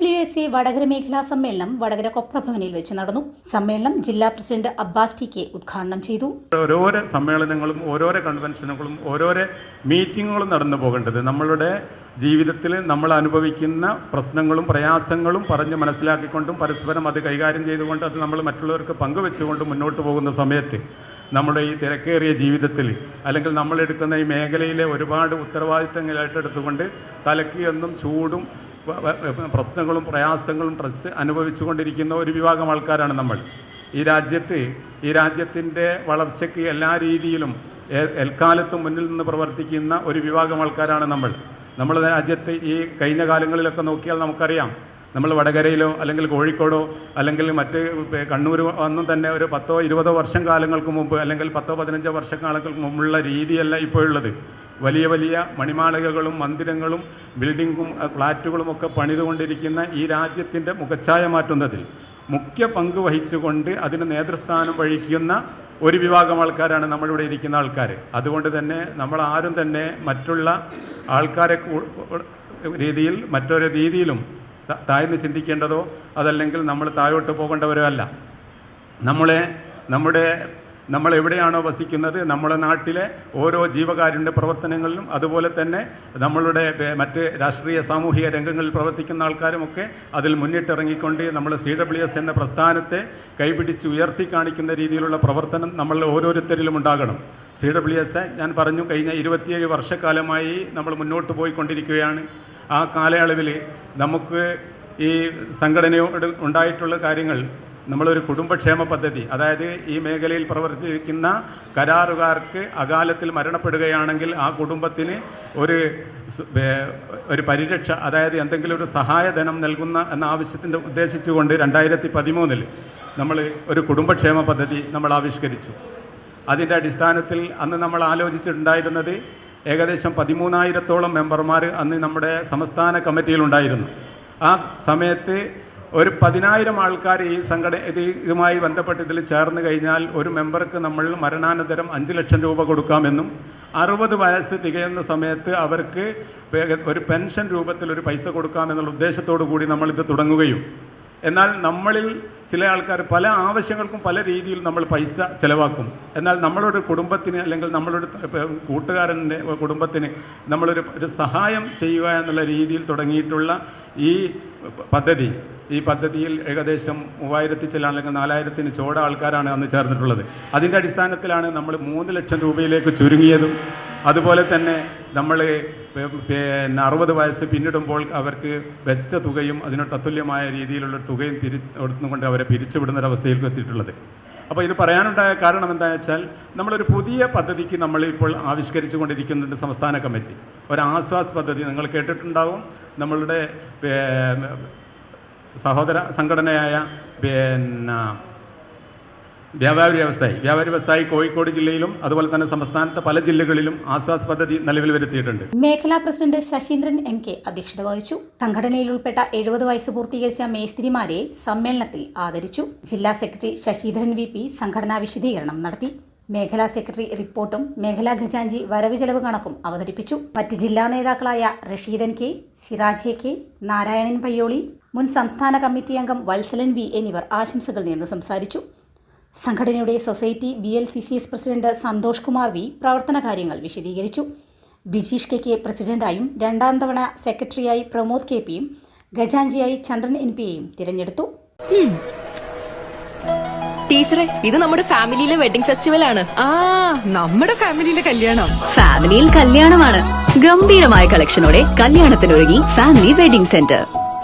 W A Vadakara മേഖലാ സമ്മേളനം വടകര കൊപ്രഭവനിൽ വെച്ച് നടന്നു. സമ്മേളനം ജില്ലാ പ്രസിഡന്റ് അബ്ബാസ് ടി കെ ഉദ്ഘാടനം ചെയ്തു. ഓരോരോ സമ്മേളനങ്ങളും ഓരോരോ കൺവെൻഷനുകളും ഓരോരോ മീറ്റിങ്ങുകളും നടന്നു പോകേണ്ടത് നമ്മളുടെ ജീവിതത്തിൽ നമ്മൾ അനുഭവിക്കുന്ന പ്രശ്നങ്ങളും പ്രയാസങ്ങളും പറഞ്ഞ് മനസ്സിലാക്കിക്കൊണ്ടും പരസ്പരം അത് കൈകാര്യം ചെയ്തുകൊണ്ട് അത് നമ്മൾ മറ്റുള്ളവർക്ക് പങ്കുവെച്ചുകൊണ്ട് മുന്നോട്ട് പോകുന്ന സമയത്ത് നമ്മുടെ ഈ തിരക്കേറിയ ജീവിതത്തിൽ അല്ലെങ്കിൽ നമ്മളെടുക്കുന്ന ഈ മേഖലയിലെ ഒരുപാട് ഉത്തരവാദിത്തങ്ങൾ ഏറ്റെടുത്തുകൊണ്ട് തലയ്ക്ക് എന്നും ചൂടും പ്രശ്നങ്ങളും പ്രയാസങ്ങളും സ്ട്രെസ് അനുഭവിച്ചുകൊണ്ടിരിക്കുന്ന ഒരു വിഭാഗം ആൾക്കാരാണ് നമ്മൾ. ഈ രാജ്യത്ത് ഈ രാജ്യത്തിന്റെ വളർച്ചയ്ക്ക് എല്ലാ രീതിയിലും എൽക്കാലത്തും മുന്നിൽ നിന്ന് പ്രവർത്തിക്കുന്ന ഒരു വിഭാഗം ആൾക്കാരാണ് നമ്മൾ. നമ്മൾ രാജ്യത്ത് ഈ കഴിഞ്ഞ കാലങ്ങളിലൊക്കെ നോക്കിയാൽ നമുക്കറിയാം. നമ്മൾ വടകരയിലോ അല്ലെങ്കിൽ കോഴിക്കോടോ അല്ലെങ്കിൽ മറ്റ് കണ്ണൂർ ഒന്നും തന്നെ ഒരു പത്തോ ഇരുപതോ വർഷം കാലങ്ങൾക്ക് മുമ്പ് അല്ലെങ്കിൽ പത്തോ പതിനഞ്ചോ വർഷക്കാലങ്ങൾക്ക് മുമ്പുള്ള രീതിയല്ല ഇപ്പോഴുള്ളത്. വലിയ വലിയ മണിമാളികകളും മന്ദിരങ്ങളും ബിൽഡിങ്ങും ഫ്ലാറ്റുകളും ഒക്കെ പണിതുകൊണ്ടിരിക്കുന്ന ഈ രാജ്യത്തിന്റെ മുഖച്ഛായ മാറ്റുന്നതിൽ മുഖ്യ പങ്ക് വഹിച്ചുകൊണ്ട് അതിന് നേതൃസ്ഥാനം വഹിക്കുന്ന ഒരു വിഭാഗം ആൾക്കാരാണ് നമ്മളിവിടെ ഇരിക്കുന്ന ആൾക്കാർ അതുകൊണ്ട് തന്നെ നമ്മൾ ആരും തന്നെ മറ്റുള്ള ആൾക്കാരെ രീതിയിൽ മറ്റൊരു രീതിയിലും താഴ്ന്ന് ചിന്തിക്കേണ്ടതോ അതല്ലെങ്കിൽ നമ്മൾ താഴോട്ട് പോകേണ്ടവരോ അല്ല. നമ്മളെ നമ്മുടെ നമ്മൾ എവിടെയാണോ വസിക്കുന്നത് നമ്മുടെ നാട്ടിലെ ഓരോ ജീവകാരുണ്യ പ്രവർത്തനങ്ങളിലും അതുപോലെ തന്നെ നമ്മളുടെ മറ്റ് രാഷ്ട്രീയ സാമൂഹിക രംഗങ്ങളിൽ പ്രവർത്തിക്കുന്ന ആൾക്കാരുമൊക്കെ അതിൽ മുന്നിട്ടിറങ്ങിക്കൊണ്ട് നമ്മൾ സി ഡബ്ല്യു എസ് എന്ന പ്രസ്ഥാനത്തെ കൈപിടിച്ച് ഉയർത്തി കാണിക്കുന്ന രീതിയിലുള്ള പ്രവർത്തനം നമ്മൾ ഓരോരുത്തരിലും ഉണ്ടാകണം. സി ഡബ്ല്യു എസ് ഞാൻ പറഞ്ഞു കഴിഞ്ഞ ഇരുപത്തിയേഴ് വർഷക്കാലമായി നമ്മൾ മുന്നോട്ട് പോയിക്കൊണ്ടിരിക്കുകയാണ്. ആ കാലയളവിൽ നമുക്ക് ഈ സംഘടനയോട് ഉണ്ടായിട്ടുള്ള കാര്യങ്ങൾ നമ്മളൊരു കുടുംബക്ഷേമ പദ്ധതി അതായത് ഈ മേഖലയിൽ പ്രവർത്തിക്കുന്ന കരാറുകാർക്ക് അകാലത്തിൽ മരണപ്പെടുകയാണെങ്കിൽ ആ കുടുംബത്തിന് ഒരു ഒരു പരിരക്ഷ അതായത് എന്തെങ്കിലും ഒരു സഹായധനം നൽകുന്ന എന്ന ആവശ്യത്തിന്റെ ഉദ്ദേശിച്ചുകൊണ്ട് രണ്ടായിരത്തി പതിമൂന്നിൽ നമ്മൾ ഒരു കുടുംബക്ഷേമ പദ്ധതി നമ്മൾ ആവിഷ്കരിച്ചു. അതിന്റെ അടിസ്ഥാനത്തിൽ അന്ന് നമ്മൾ ആലോചിച്ചിട്ടുണ്ടായിരുന്നത് ഏകദേശം പതിമൂന്നായിരത്തോളം മെമ്പർമാർ അന്ന് നമ്മുടെ സംസ്ഥാന കമ്മിറ്റിയിലുണ്ടായിരുന്നു. ആ സമയത്ത് ഒരു പതിനായിരം ആൾക്കാർ ഈ സംഘടന ഇത് ഇതുമായി ബന്ധപ്പെട്ട് ഇതിൽ ചേർന്ന് കഴിഞ്ഞാൽ ഒരു മെമ്പർക്ക് നമ്മൾ മരണാനന്തരം അഞ്ച് ലക്ഷം രൂപ കൊടുക്കാമെന്നും അറുപത് വയസ്സ് തികയുന്ന സമയത്ത് അവർക്ക് ഒരു പെൻഷൻ രൂപത്തിൽ ഒരു പൈസ കൊടുക്കാമെന്നുള്ള ഉദ്ദേശത്തോടു കൂടി നമ്മളിത് തുടങ്ങുകയും. എന്നാൽ നമ്മളിൽ ചില ആൾക്കാർ പല ആവശ്യങ്ങൾക്കും പല രീതിയിൽ നമ്മൾ പൈസ ചിലവാക്കും. എന്നാൽ നമ്മളൊരു കുടുംബത്തിന് അല്ലെങ്കിൽ നമ്മളൊരു കൂട്ടുകാരന്റെ കുടുംബത്തിന് നമ്മളൊരു ഒരു സഹായം ചെയ്യുക എന്നുള്ള രീതിയിൽ തുടങ്ങിയിട്ടുള്ള ഈ പദ്ധതി. ഈ പദ്ധതിയിൽ ഏകദേശം മൂവായിരത്തി ചില അല്ലെങ്കിൽ നാലായിരത്തിന് ചോട ആൾക്കാരാണ് അന്ന് ചേർന്നിട്ടുള്ളത്. അതിന്റെ അടിസ്ഥാനത്തിലാണ് നമ്മൾ മൂന്ന് ലക്ഷം രൂപയിലേക്ക് ചുരുങ്ങിയതും അതുപോലെ തന്നെ നമ്മൾ പിന്നെ അറുപത് വയസ്സ് പിന്നിടുമ്പോൾ അവർക്ക് വെച്ച തുകയും അതിന് തത്തുല്യമായ രീതിയിലുള്ള തുകയും തിരി കൊടുത്തുകൊണ്ട് അവരെ പിരിച്ചുവിടുന്ന അവസ്ഥയിലേക്ക് എത്തിയിട്ടുള്ളത്. അപ്പോൾ ഇത് പറയാനുണ്ടായ കാരണം എന്താ വെച്ചാൽ നമ്മളൊരു പുതിയ പദ്ധതിക്ക് നമ്മൾ ഇപ്പോൾ ആവിഷ്കരിച്ചു കൊണ്ടിരിക്കുന്നുണ്ട് സംസ്ഥാന കമ്മിറ്റി. ഒരു ആശ്വാസ് പദ്ധതി നിങ്ങൾ കേട്ടിട്ടുണ്ടാവും. നമ്മളുടെ സഹോദര സംഘടനയായ പിന്നെ വ്യാപാരി വ്യവസായി വ്യാപാരി വ്യവസായി കോഴിക്കോട് ജില്ലയിലും അതുപോലെ തന്നെ സംസ്ഥാനത്തെ പല ജില്ലകളിലും ആശ്വാസ് പദ്ധതി നിലവിൽ വരുത്തിയിട്ടുണ്ട്. മേഖലാ പ്രസിഡന്റ് ശശീന്ദ്രൻ എം കെ അധ്യക്ഷത വഹിച്ചു. സംഘടനയിൽ ഉൾപ്പെട്ട എഴുപത് വയസ്സ് പൂർത്തീകരിച്ച മേസ്ത്രിമാരെ സമ്മേളനത്തിൽ ആദരിച്ചു. ജില്ലാ സെക്രട്ടറി ശശീന്ദ്രൻ വി പി സംഘടനാ വിശദീകരണം നടത്തി. മേഖലാ സെക്രട്ടറി റിപ്പോർട്ടും മേഖലാ ഖജാഞ്ചി വരവ് ചെലവ് കണക്കും അവതരിപ്പിച്ചു. മറ്റ് ജില്ലാ നേതാക്കളായ റഷീദൻ കെ സിറാജ് കെ നാരായണൻ പയ്യോളി മുൻ സംസ്ഥാന കമ്മിറ്റി അംഗം വത്സലൻ വി എന്നിവർ ആശംസകൾ നേർന്ന് സംസാരിച്ചു. സംഘടനയുടെ society B L C C S president Santhosh Kumar V പ്രവർത്തന കാര്യങ്ങൾ വിശദീകരിച്ചു. ബിജീഷ് കെ കെ പ്രസിഡന്റായും രണ്ടാം തവണ സെക്രട്ടറിയായി പ്രമോദ് കെ പിയും ഖജാൻജിയായി ചന്ദ്രൻ എൻ പിയെയും തിരഞ്ഞെടുത്തു. ടീച്ചറെ ഇത് നമ്മുടെ ഫാമിലിയിലെ വെഡിംഗ് ഫെസ്റ്റിവൽ ആണ്. ആ നമ്മുടെ ഫാമിലിയിലെ കല്യാണം. ഫാമിലിയിൽ കല്യാണമാണ്. ഗംഭീരമായ കളക്ഷനോടെ കല്യാണത്തിനൊരുങ്ങി ഫാമിലി വെഡിംഗ് സെന്റർ.